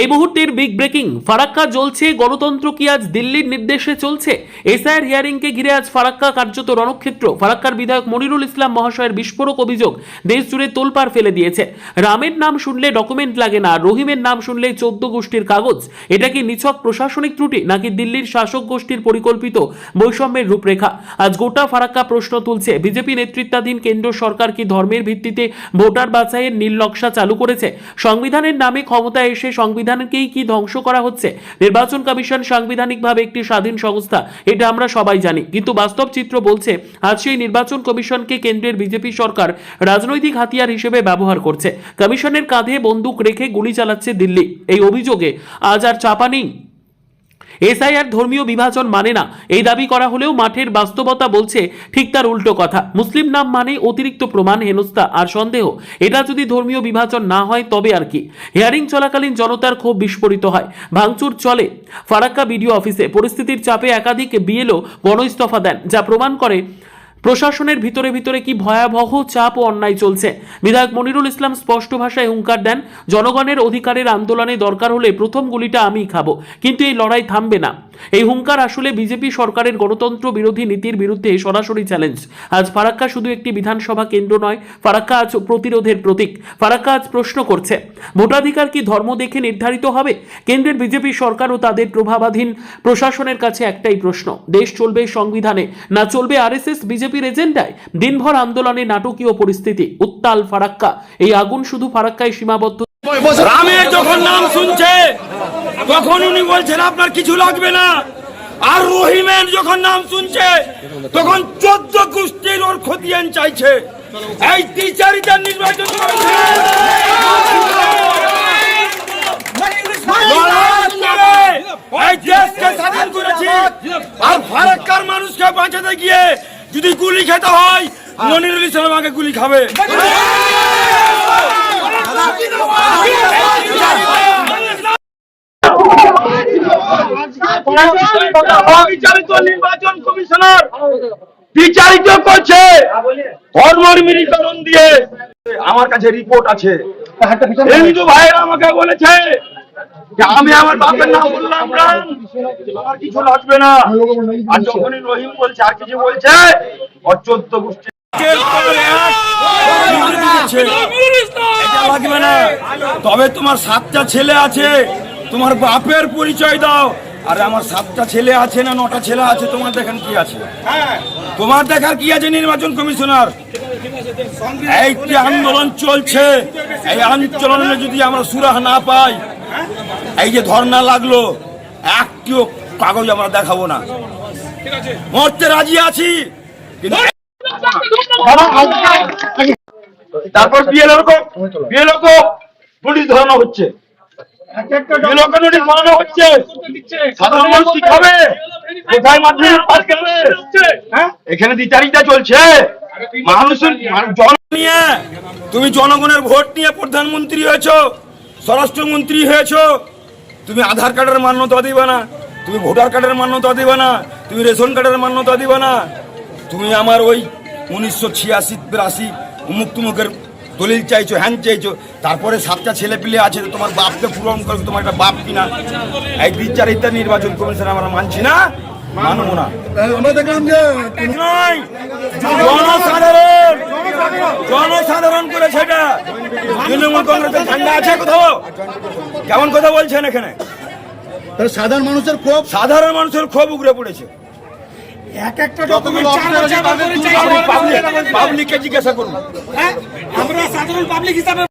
এই মুহূর্তের big breaking Farakka জ্বলছে, গণতন্ত্র কি আজ দিল্লির নির্দেশে চলছে? এসআইআর হিয়ারিংকে ঘিরে আজ ফারাক্কা কার্যত রণক্ষেত্র। ফারাক্কার বিধায়ক মনিরুল ইসলাম মহাশয়ের বিস্ফোরক অভিযোগ দেশ জুড়ে তোলপাড় ফেলে দিয়েছে। রামের নাম শুনলে ডকুমেন্ট লাগে না, রহিমের নাম শুনলে চোদ্দ গোষ্ঠীর কাগজ। এটা কি নিছক প্রশাসনিক ত্রুটি, নাকি দিল্লির শাসক গোষ্ঠীর পরিকল্পিত বৈষম্যের রূপরেখা? আজ গোটা ফারাক্কা প্রশ্ন তুলছে, বিজেপি নেতৃত্বাধীন কেন্দ্র সরকার কি ধর্মের ভিত্তিতে ভোটার বাছাইয়ের নীল নকশা চালু করেছে? সংবিধানের নামে ক্ষমতায় এসে সংবিধানকেই কি ধ্বংস করা হচ্ছে? নির্বাচন কমিশন সাংবিধানিকভাবে একটি স্বাধীন সংস্থা, এটা আমরা সবাই জানি। কিন্তু বাস্তব চিত্র বলছে, আজ সেই নির্বাচন কমিশনকে কেন্দ্রের বিজেপি সরকার রাজনৈতিক হাতিয়ার হিসেবে ব্যবহার করছে। কমিশনের কাঁধে বন্দুক রেখে গুলি চালাচ্ছে দিল্লি। এই অভিযোগে আজ আর চাপা নেই। এসআইআর ধর্মীয় বিভাজন মানে না। এই দাবি করা হলেও মাঠের বাস্তবতা বলছে ঠিক তার উল্টো কথা। মুসলিম নাম মানে অতিরিক্ত প্রমাণ, হেনস্থা আর সন্দেহ। এটা যদি ধর্মীয় বিভাজন না হয় তবে আর কি। হিয়ারিং চলাকালীন জনতার খুব বিস্ফোরিত হয়। ভাঙচুর চলে। ফারাক্কা বিডিও অফিসে পরিস্থিতির চাপে একাধিক বিএলও গণইস্তফা দেন, যা প্রমাণ করে প্রশাসনের ভিতরে ভিতরে কি ভয়াবহ চাপ ও অন্যায় চলছে? বিধায়ক মনিরুল ইসলাম স্পষ্ট ভাষায় হুঙ্কার দেন, জনগণের অধিকারের আন্দোলনে দরকার হলে প্রথম গুলিটা আমিই খাব, কিন্তু এই লড়াই থামবে না। এই হুঙ্কার আসলে বিজেপি সরকারের গণতন্ত্র বিরোধী নীতির বিরুদ্ধে সরাসরি চ্যালেঞ্জ আজ ফারাক্কা শুধু একটি বিধানসভা কেন্দ্র নয়, ফারাক্কা আজ প্রতিরোধের প্রতীক। ফারাক্কা আজ প্রশ্ন করছে, ভোটাধিকার কি ধর্ম দেখে নির্ধারিত হবে? কেন্দ্রের বিজেপি সরকার ও তাদের প্রভাবাধীন প্রশাসনের কাছে একটাই প্রশ্ন, দেশ চলবে সংবিধানে, না চলবে আরএসএস বিজেপির এজেন্ডায় দিনভর আন্দোলনে নাটকীয় পরিস্থিতি, উত্তাল ফারাক্কা। এই আগুন শুধু ফারাক্কায় সীমাবদ্ধ। রামের যখন নাম শুনছে, তখন উনি বলছেন, আপনার কিছু লাগবে না। আর রহিমের যখন নাম শুনছে, তখন চোদ্দ ওর চাইছে। এই টিচারিটার নির্বাচন আর ফারাক্কার মানুষকে বাঁচাতে গিয়ে যদি গুলি খেতে হয় মনিরুল ইসলাম আগে গুলি খাবে। অবিচারিত নির্বাচন কমিশনার বিচারিত করছে। ধর্মনিরীকরণ দিয়ে। আমার কাছে রিপোর্ট আছে। হিন্দু ভাইয়েরা আমাকে বলেছে আমি আমার বাপের নাম বললাম আমার কিছু লাগবে না। আর যখনই রহিম বলছে, আর কিছু বলছে তবে তোমার সাতটা ছেলে আছে, তোমার বাপের পরিচয় দাও। আর আমার সাতটা ছেলে আছে না নটা ছেলে আছে, তোমার দেখান কি আছে? তোমার দেখার কি আছে, নির্বাচন কমিশনার? এইটি আন্দোলন চলছে, এই আন্দোলনে যদি আমরা সুরাহ না পাই এই যে ধর্ণা লাগল একটিও কাগজ আমরা দেখাবো না। মরতে রাজি আছি তারপর বিয়ে লোক বিয়ে লোক নোটিশ ধরানো হচ্ছে। ধরানো হ্যাঁ? এখানে দ্বিচারিতা চলছে। মানুষের জন নিয়ে তুমি জনগণের ভোট নিয়ে প্রধানমন্ত্রী হয়েছো স্বরাষ্ট্রমন্ত্রী হয়েছো তুমি আধার কার্ডের মান্যতা দিবে না তুমি ভোটার কার্ডের মান্যতা দিবে না তুমি রেশন কার্ডের মান্যতা দিবে না। তুমি আমার ওই উনিশশো ছিয়াশি বিরাশি উমুক তুমুকের দলিল চাইছো হ্যান চাইছো তারপরে সাতটা ছেলে পিলে আছে তো তোমার বাপকে পূরণ করে তোমার একটা বাপ কিনা। এই বিচারিতা নির্বাচন কমিশন আমরা মানছি না মানব না। আমরা দেখলাম যে জনসাধারণ! জনসাধারণ করে সেটা তৃণমূল কংগ্রেসের ঝান্ডা আছে কোথাও? কেমন কথা বলছেন এখানে? সাধারণ মানুষের ক্ষোভ? সাধারণ মানুষের ক্ষোভ উগড়ে পড়েছে। এক একটা ডকুমেন্ট পাবলিককে জিজ্ঞাসা করুন। আমরা সাধারণ পাবলিক হিসাবে